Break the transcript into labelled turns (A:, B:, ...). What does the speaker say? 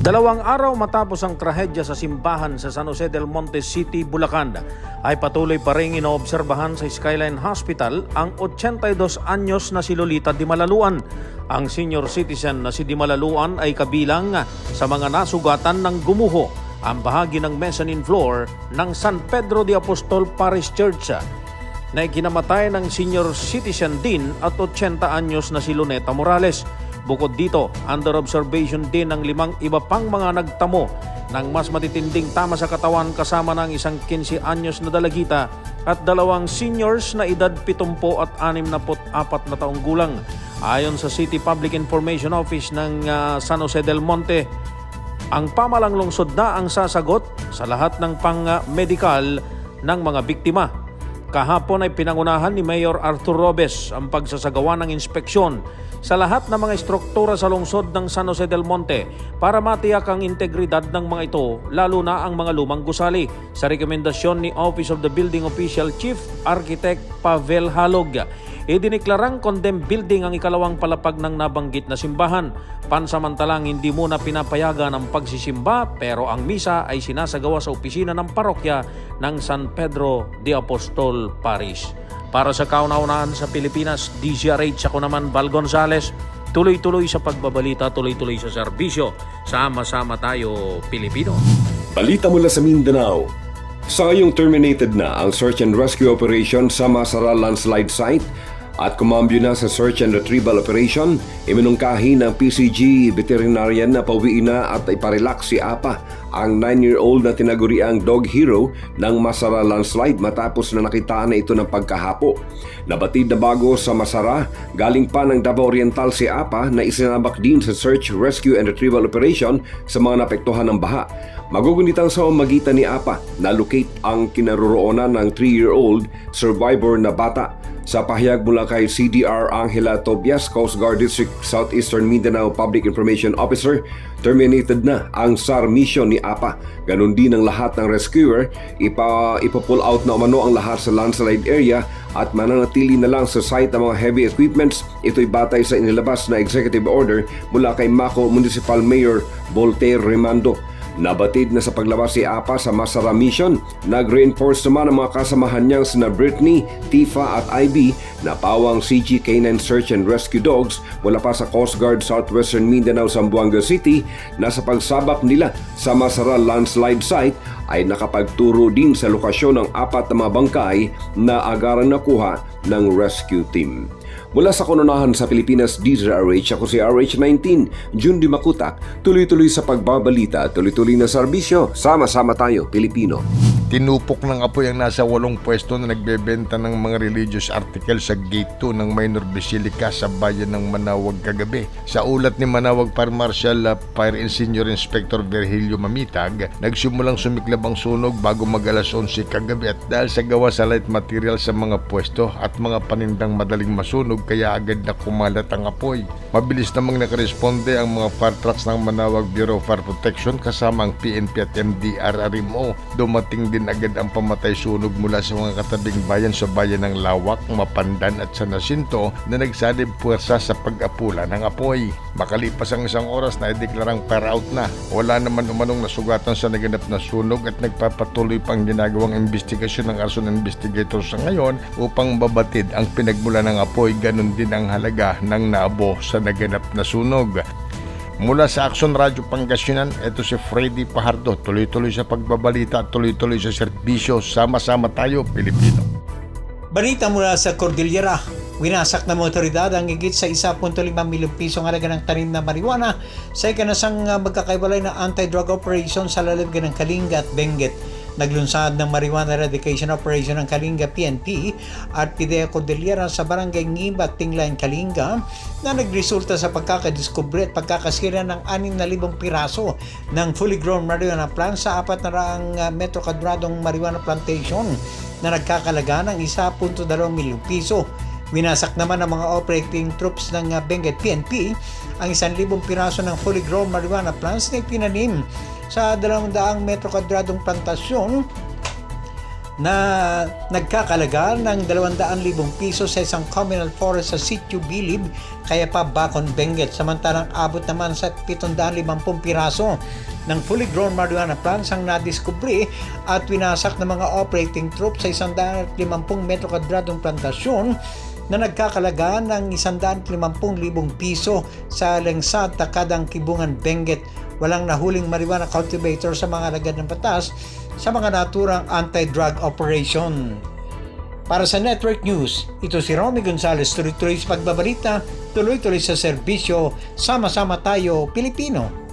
A: Dalawang araw matapos ang trahedya sa simbahan sa San Jose del Monte City, Bulacan, ay patuloy pa rin inoobserbahan sa Skyline Hospital ang 82 anyos na si Lolita Di Malaluan. Ang senior citizen na si Di Malaluan ay kabilang sa mga nasugatan ng gumuho ang bahagi ng mezzanine floor ng San Pedro de Apostol Parish Church na ikinamatay ng senior citizen din at 80 anyos na si Luneta Morales. Bukod dito, under observation din ng limang iba pang mga nagtamo ng mas matitinding tama sa katawan kasama ng isang 15 anyos na dalagita at dalawang seniors na edad 70 at 64 na taong gulang. Ayon sa City Public Information Office ng ah, San Jose del Monte, ang pamalang lungsod na ang sasagot sa lahat ng pang-medical ng mga biktima. Kahapon ay pinangunahan ni Mayor Arthur Robes ang pagsasagawa ng inspeksyon sa lahat ng mga estruktura sa lungsod ng San Jose del Monte para matiyak ang integridad ng mga ito, lalo na ang mga lumang gusali. Sa rekomendasyon ni Office of the Building Official Chief Architect Pavel Halog, Idiniklarang condemned building ang ikalawang palapag ng nabanggit na simbahan. Pansamantalang hindi muna pinapayagan ang pagsisimba pero ang misa ay sinasagawa sa opisina ng parokya ng San Pedro de Apostol Parish. Para sa kauna-unahan sa Pilipinas, DZRH ako naman Val Gonzales. Tuloy-tuloy sa pagbabalita, tuloy-tuloy sa serbisyo. Sama-sama tayo, Pilipino.
B: Balita mula sa Mindanao. Sa ngayong terminated na ang search and rescue operation sa Masara landslide site at kumambyo na sa search and retrieval operation, iminungkahi ng PCG veterinarian na pauwiin na at iparelax si Apa, ang 9-year-old na tinaguriang dog hero ng Masara landslide matapos na nakitaan na ito ng pagkahapo. Nabatid na bago sa Masara, galing pa ng Davao Oriental si Apa na isinabak din sa search, rescue and retrieval operation sa mga napektuhan ng baha. Magugunitang sa magitan ni Apa na locate ang kinaroroonan ng 3-year-old survivor na bata. Sa pahayag mula kay CDR Angela Tobias, Coast Guard District Southeastern Mindanao Public Information Officer, terminated na ang SAR mission ni APA. Ganon din ang lahat ng rescuer, ipa, ipa-pull out na umano ang lahat sa landslide area at mananatili na lang sa site ang mga heavy equipments. Ito'y batay sa inilabas na executive order mula kay Mako Municipal Mayor Voltaire Remando. Nabatid na sa paglabas si Apa sa Masara Mission, nag-reinforce naman ang mga kasamahan niyang sina Brittany, Tifa at IB na pawang CG K9 Search and Rescue Dogs mula pa sa Coast Guard Southwestern Mindanao, Zamboanga City na sa pagsabak nila sa Masara landslide site ay nakapagturo din sa lokasyon ng apat na mga bangkay na agarang nakuha ng rescue team. Mula sa kononahan sa Pilipinas, DZRH, ako si RH19, Jun Di Makutak, tuloy-tuloy sa pagbabalita, tuloy-tuloy na serbisyo, sama-sama tayo, Pilipino.
C: Tinupok ng apoy ang nasa walong pwesto na nagbebenta ng mga religious articles sa Gate 2 ng Minor Basilica sa bayan ng Manawag kagabi. Sa ulat ni Manawag Fire Marshal uh, Fire and Senior Inspector Virgilio Mamitag, nagsimulang sumiklab ang sunog bago mag alas 11 kagabi at dahil sa gawa sa light material sa mga pwesto at mga panindang madaling masunog kaya agad na kumalat ang apoy. Mabilis namang nakaresponde ang mga fire trucks ng Manawag Bureau of Fire Protection kasama ang PNP at MDRRMO. Dumating din agad ang pamatay sunog mula sa mga katabing bayan sa bayan ng Lawak, Mapandan at San Jacinto na nagsalib puwersa sa pag-apula ng apoy. Makalipas ang isang oras na ideklarang fire out na. Wala naman umanong nasugatan sa naganap na sunog at nagpapatuloy pang ginagawang investigasyon ng arson investigators sa ngayon upang babatid ang pinagmula ng apoy ganun din ang halaga ng naabo sa naganap na sunog. Mula sa Action Radio Pangasinan, ito si Freddy Pahardo. Tuloy-tuloy sa pagbabalita, tuloy-tuloy sa serbisyo. Sama-sama tayo, Pilipino.
D: Balita mula sa Cordillera, winasak ng mga otoridad ang higit sa 1.5 milyong pisong halaga ng tanim na marijuana sa ikanasang uh, magkakaibalay na anti-drug operation sa lalagyan ng Kalinga at Benguet. Naglunsad ng Marijuana Eradication Operation ng Kalinga PNP at Pidea Cordillera sa barangay Ngiba, Tinglayan, Kalinga na nagresulta sa pagkakadiskubre at pagkakasira ng 6,000 piraso ng fully grown marijuana plants sa apat na raang uh, metro kadradong marijuana plantation na nagkakalaga ng 1.2 milyong piso. Winasak naman ng mga operating troops ng uh, Benguet PNP ang 1,000 piraso ng fully grown marijuana plants na ipinanim sa 200 metro kadradong plantasyon na nagkakalaga ng 200,000 piso sa isang communal forest sa Sitio Bilib, kaya pa Bacon Benguet. Samantalang abot naman sa 750 piraso ng fully grown marijuana plants ang nadiskubre at winasak ng mga operating troops sa 150 metro kadradong plantasyon na nagkakalaga ng 150,000 piso sa Lengsad, Takadang, Kibungan, Benguet. Walang nahuling marijuana cultivator sa mga alagad ng batas sa mga naturang anti-drug operation. Para sa Network News, ito si Romy Gonzalez, tuloy-tuloy sa pagbabalita, tuloy-tuloy sa serbisyo, sama-sama tayo, Pilipino.